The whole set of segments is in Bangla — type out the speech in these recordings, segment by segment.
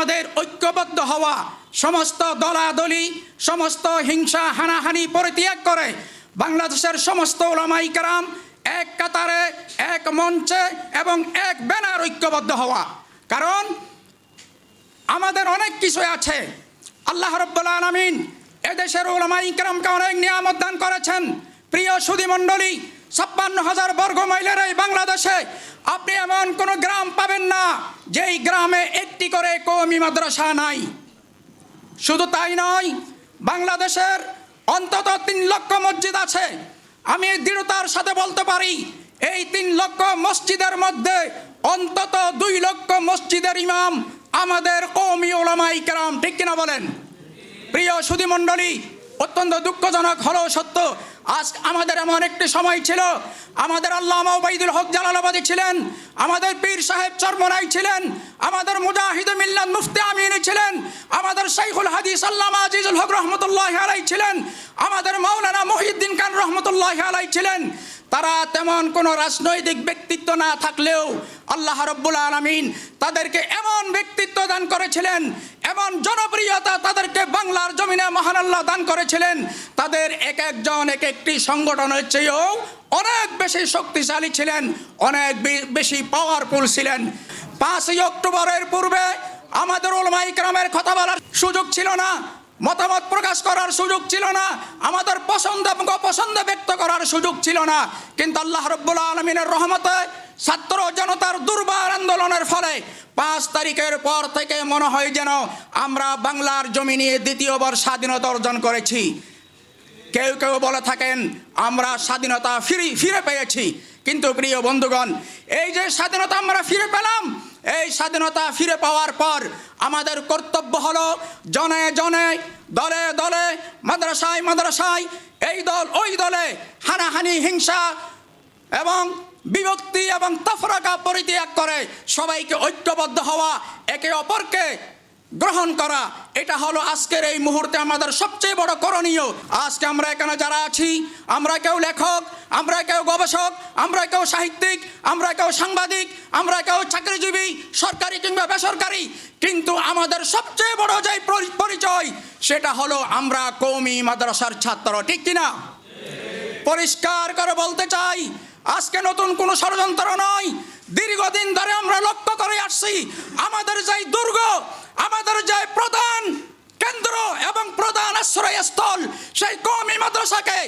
আমাদের ঐক্যবদ্ধ হওয়া সমস্ত দলাদলি, সমস্ত হিংসা হানাহানি পরিত্যাগ করে বাংলাদেশের সমস্ত ওলামাই কারাম এক কাতারে, এক মঞ্চে এবং এক ব্যানার ঐক্যবদ্ধ হওয়া। কারণ আমাদের অনেক কিছু আছে। আল্লাহ রব্বুল আলমিন এদেশের ওলামা ইকরামকে অনেক নিয়ামত দান করেছেন। প্রিয় সুদী মণ্ডলী ছাপ্পান্ন হাজার বর্গ মাইলের এই বাংলাদেশে আপনি এমন কোনো গ্রাম পাবেন না, যেই গ্রামে একটি করে কৌমি মাদ্রাসা নাই। শুধু তাই নয়, বাংলাদেশের অন্তত তিন লক্ষ মসজিদ আছে। আমি দৃঢ়তার সাথে বলতে পারি, এই তিন লক্ষ মসজিদের মধ্যে অন্তত দুই লক্ষ মসজিদের ইমাম আমাদের কৌমি ওলামাই কেরাম, ঠিক কিনা বলেন? প্রিয় সুধী মণ্ডলী অত্যন্ত দুঃখজনক, হলেও সত্য, আজ আমাদের এমন একটি সময় ছিল, আমাদের আল্লাহ ওবাইদুল হক জালালাবাদী ছিলেন, আমাদের পীর সাহেব চর্মরাই ছিলেন, আমাদের মুজাহিদ মিল্লান মুফতি আমিন ছিলেন, আমাদের শাইখুল হাদিস আল্লামা আজিজুল হক রহমতুল্লাহ আলাই ছিলেন, আমাদের মৌলানা মহিউদ্দিন খান রহমতুল্লাহ আলাই ছিলেন তারা তেমন কোনো রাজনৈতিক ব্যক্তিত্ব না থাকলেও আল্লাহ রব্বুল আলমিন তাদেরকে এমন ব্যক্তিত্ব দান করেছিলেন, এমন জনপ্রিয়তা তাদেরকে বাংলার জমিনে মহান আল্লাহ দান করেছিলেন, তাদের এক একজন এক একটি সংগঠনের চেয়েও অনেক বেশি শক্তিশালী ছিলেন, অনেক বেশি পাওয়ারফুল ছিলেন। পাঁচই অক্টোবরের পূর্বে আমাদের ওলমা ইকরামের কথা বলার সুযোগ ছিল না মতামত প্রকাশ করার সুযোগ ছিল না, আমাদের পছন্দ এবং অপছন্দ ব্যক্ত করার সুযোগ ছিল না। কিন্তু আল্লাহ রব্বুল আলমিনের রহমতে ছাত্র জনতার দুর্বার আন্দোলনের ফলে পাঁচ তারিখের পর থেকে মনে হয় যেন আমরা বাংলার জমি নিয়ে দ্বিতীয়বার স্বাধীনতা অর্জন করেছি। কেউ কেউ বলে থাকেন, আমরা স্বাধীনতা ফিরে ফিরে পেয়েছি। কিন্তু প্রিয় বন্ধুগণ, এই যে স্বাধীনতা আমরা ফিরে পেলাম এই স্বাধীনতা ফিরে পাওয়ার পর আমাদের কর্তব্য হল জনে জনে, দলে দলে, মাদ্রাসায় মাদ্রাসায় এই দল, ওই দলে হানাহানি, হিংসা এবং বিভক্তি এবং তফরাকা পরিত্যাগ করে সবাইকে ঐক্যবদ্ধ হওয়া, একে অপরকে গ্রহণ করা। এটা হলো আজকের এই মুহূর্তে আমাদের সবচেয়ে বড় করণীয়। আজকে আমরা এখানে যারা আছি, আমরা কেউ লেখক, আমরা কেউ গবেষক, আমরা কেউ সাহিত্যিক, আমরা কেউ সাংবাদিক, আমরা কেউ চাকরিজীবী, সরকারি কিংবা বেসরকারি। কিন্তু আমাদের সবচেয়ে বড় যে পরি- পরিচয়, সেটা হলো আমরা কৌমি মাদ্রাসার ছাত্র, ঠিক কিনা? পরিষ্কার করে বলতে চাই, আজকে নতুন কোনো ষড়যন্ত্র নয়। দীর্ঘদিন ধরে আমরা লক্ষ্য করে আসছি, আমাদের যে দুর্গ আমাদের যে প্রধান কেন্দ্র এবং প্রধান আশ্রয়স্থল সেই কমি মাদ্রাসাকে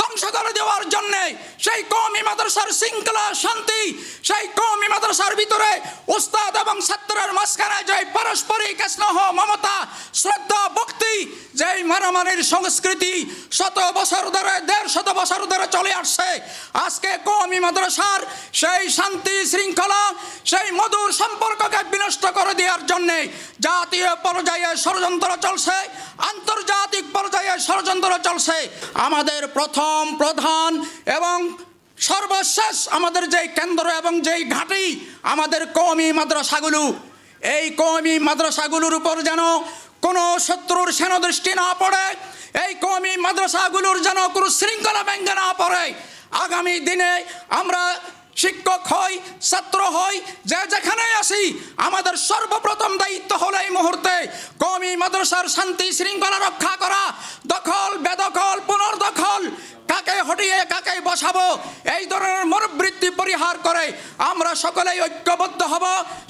ধ্বংস করে দেওয়ার জন্য, সেই কমি মাদ্রাসার শৃঙ্খলা শান্তি, সেই কমি মাদ্রাসার ভিতরে উস্তাদ এবং ছাত্রের মাঝখানে যে পারস্পরিক স্নেহ, মমতা মারামারির সংস্কৃতি শত বছর ধরে, দেড় শত বছর ধরে চলে আসছে। আজকে কমি মাদ্রাসার সেই শান্তি শৃঙ্খলা, সেই মধুর সম্পর্ককে বিনষ্ট করে দেওয়ার জন্যে জাতীয় পর্যায়ে ষড়যন্ত্র চলছে, আন্তর্জাতিক পর্যায়ে ষড়যন্ত্র চলছে। আমাদের প্রথম প্রধান এবং সর্বশেষ আমাদের যেই কেন্দ্র এবং যেই ঘাঁটি আমাদের কওমি মাদ্রাসাগুলো। এই কওমি মাদ্রাসাগুলোর উপর যেন কোনো শত্রুর সেনদৃষ্টি না পড়ে, এই কমি মাদ্রাসাগুলোর যেন কোনো শৃঙ্খলা ব্যঙ্গে না পড়ে। আগামী দিনে আমরা শিক্ষক হই, ছাত্র হই, যে যেখানে আসি আমাদের সর্বপ্রথম দায়িত্ব হলো এই মুহূর্তে কমি মাদ্রাসার শান্তি শৃঙ্খলা রক্ষা করা। বসাবো। এই ধরনের মনোবৃত্তি পরিহার করে আমরা সকলেই ঐক্যবদ্ধ হব,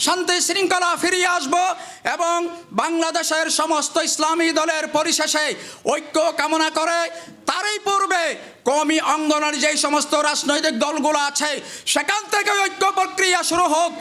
শান্তি শৃঙ্খলা ফিরিয়ে আসব এবং বাংলাদেশের সমস্ত ইসলামী দলের পরিশেষে ঐক্য কামনা করে তারই পূর্বে কমি অঙ্গনের যেই সমস্ত রাজনৈতিক দলগুলো আছে, সেখান থেকে ঐক্য প্রক্রিয়া শুরু হোক।